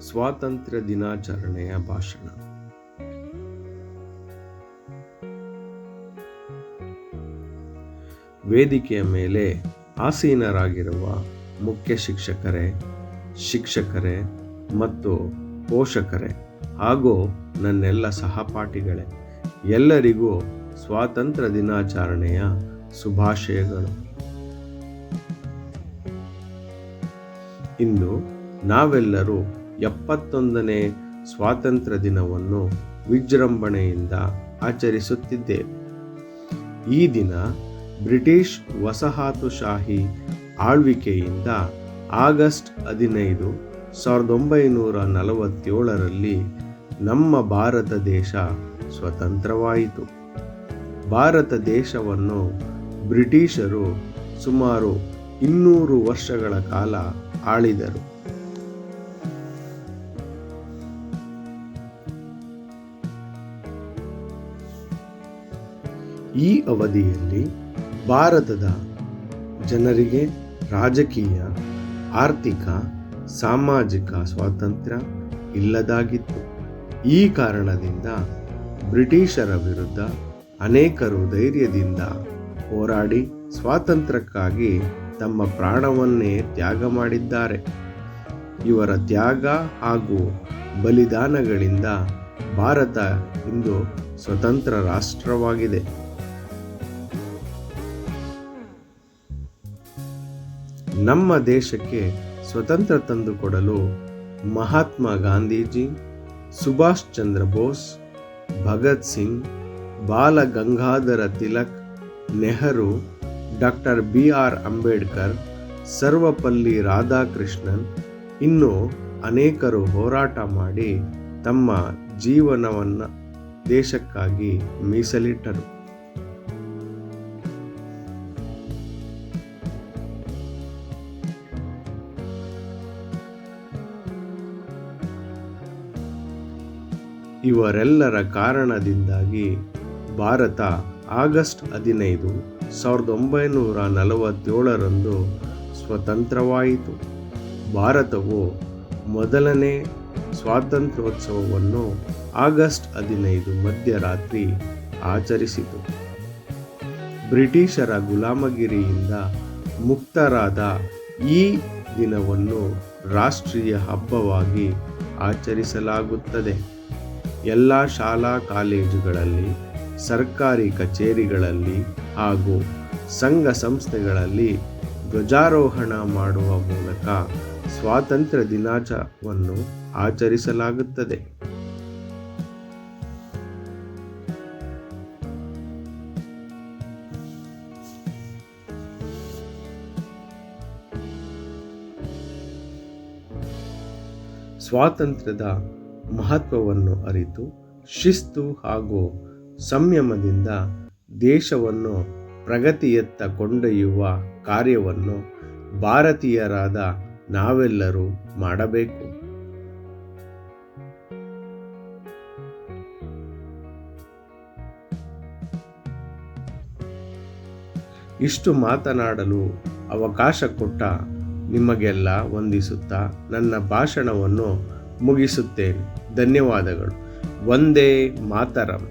ಸ್ವಾತಂತ್ರ್ಯ ದಿನಾಚರಣೆಯ ಭಾಷಣ. ವೇದಿಕೆಯ ಮೇಲೆ ಆಸೀನರಾಗಿರುವ ಮುಖ್ಯ ಶಿಕ್ಷಕರೇ ಶಿಕ್ಷಕರೇ ಮತ್ತು ಪೋಷಕರೇ ಹಾಗೂ ನನ್ನೆಲ್ಲ ಸಹಪಾಠಿಗಳೇ, ಎಲ್ಲರಿಗೂ ಸ್ವಾತಂತ್ರ್ಯ ದಿನಾಚರಣೆಯ ಶುಭಾಶಯಗಳು. ಇಂದು ನಾವೆಲ್ಲರೂ ಎಪ್ಪತ್ತೊಂದನೇ ಸ್ವಾತಂತ್ರ್ಯ ದಿನವನ್ನು ವಿಜೃಂಭಣೆಯಿಂದ ಆಚರಿಸುತ್ತಿದ್ದೇವೆ. ಈ ದಿನ ಬ್ರಿಟಿಷ್ ವಸಾಹತುಶಾಹಿ ಆಳ್ವಿಕೆಯಿಂದ ಆಗಸ್ಟ್ ಹದಿನೈದು ಸಾವಿರದ ಒಂಬೈನೂರ ನಲವತ್ತೇಳರಲ್ಲಿ ನಮ್ಮ ಭಾರತ ದೇಶ ಸ್ವತಂತ್ರವಾಯಿತು. ಭಾರತ ದೇಶವನ್ನು ಬ್ರಿಟಿಷರು ಸುಮಾರು ಇನ್ನೂರು ವರ್ಷಗಳ ಕಾಲ ಆಳಿದರು. ಈ ಅವಧಿಯಲ್ಲಿ ಭಾರತದ ಜನರಿಗೆ ರಾಜಕೀಯ, ಆರ್ಥಿಕ, ಸಾಮಾಜಿಕ ಸ್ವಾತಂತ್ರ್ಯ ಇಲ್ಲದಾಗಿತ್ತು. ಈ ಕಾರಣದಿಂದ ಬ್ರಿಟಿಷರ ವಿರುದ್ಧ ಅನೇಕರು ಧೈರ್ಯದಿಂದ ಹೋರಾಡಿ ಸ್ವಾತಂತ್ರ್ಯಕ್ಕಾಗಿ ತಮ್ಮ ಪ್ರಾಣವನ್ನೇ ತ್ಯಾಗ ಮಾಡಿದ್ದಾರೆ. ಇವರ ತ್ಯಾಗ ಹಾಗೂ ಬಲಿದಾನಗಳಿಂದ ಭಾರತ ಇಂದು ಸ್ವತಂತ್ರ ರಾಷ್ಟ್ರವಾಗಿದೆ. ನಮ್ಮ ದೇಶಕ್ಕೆ ಸ್ವತಂತ್ರ ತಂದುಕೊಡಲು Mahatma Gandhiji, Subhash Chandra Bose, Bhagat Singh, Bal Gangadhar Tilak, Nehru, doctor B R Ambedkar, Sarvepalli Radhakrishnan ಇನ್ನು ಅನೇಕರು ಹೋರಾಟ ಮಾಡಿ ತಮ್ಮ ಜೀವನವನ್ನು ದೇಶಕ್ಕಾಗಿ ಮೀಸಲಿಟ್ಟರು. ಇವರೆಲ್ಲರ ಕಾರಣದಿಂದಾಗಿ ಭಾರತ ಆಗಸ್ಟ್ ಹದಿನೈದು ಸಾವಿರದ ಒಂಬೈನೂರ ನಲವತ್ತೇಳರಂದು ಸ್ವತಂತ್ರವಾಯಿತು. ಭಾರತವು ಮೊದಲನೇ ಸ್ವಾತಂತ್ರ್ಯೋತ್ಸವವನ್ನು ಆಗಸ್ಟ್ ಹದಿನೈದು ಮಧ್ಯರಾತ್ರಿ ಆಚರಿಸಿತು. ಬ್ರಿಟಿಷರ ಗುಲಾಮಗಿರಿಯಿಂದ ಮುಕ್ತರಾದ ಈ ದಿನವನ್ನು ರಾಷ್ಟ್ರೀಯ ಹಬ್ಬವಾಗಿ ಆಚರಿಸಲಾಗುತ್ತದೆ. ಎಲ್ಲ ಶಾಲಾ ಕಾಲೇಜುಗಳಲ್ಲಿ, ಸರ್ಕಾರಿ ಕಚೇರಿಗಳಲ್ಲಿ ಹಾಗೂ ಸಂಘ ಸಂಸ್ಥೆಗಳಲ್ಲಿ ಧ್ವಜಾರೋಹಣ ಮಾಡುವ ಮೂಲಕ ಸ್ವಾತಂತ್ರ್ಯ ದಿನಾಚವನ್ನು ಆಚರಿಸಲಾಗುತ್ತದೆ. ಸ್ವಾತಂತ್ರ್ಯದ ಮಹತ್ವವನ್ನು ಅರಿತು ಶಿಸ್ತು ಹಾಗೂ ಸಂಯಮದಿಂದ ದೇಶವನ್ನು ಪ್ರಗತಿಯತ್ತ ಕೊಂಡೊಯ್ಯುವ ಕಾರ್ಯವನ್ನು ಭಾರತೀಯರಾದ ನಾವೆಲ್ಲರೂ ಮಾಡಬೇಕು. ಇಷ್ಟು ಮಾತನಾಡಲು ಅವಕಾಶ ಕೊಟ್ಟ ನಿಮಗೆಲ್ಲ ವಂದಿಸುತ್ತಾ ನನ್ನ ಭಾಷಣವನ್ನು ಮುಗಿಸುತ್ತೇನೆ. ಧನ್ಯವಾದಗಳು. ಒಂದೇ ಮಾತರಂ.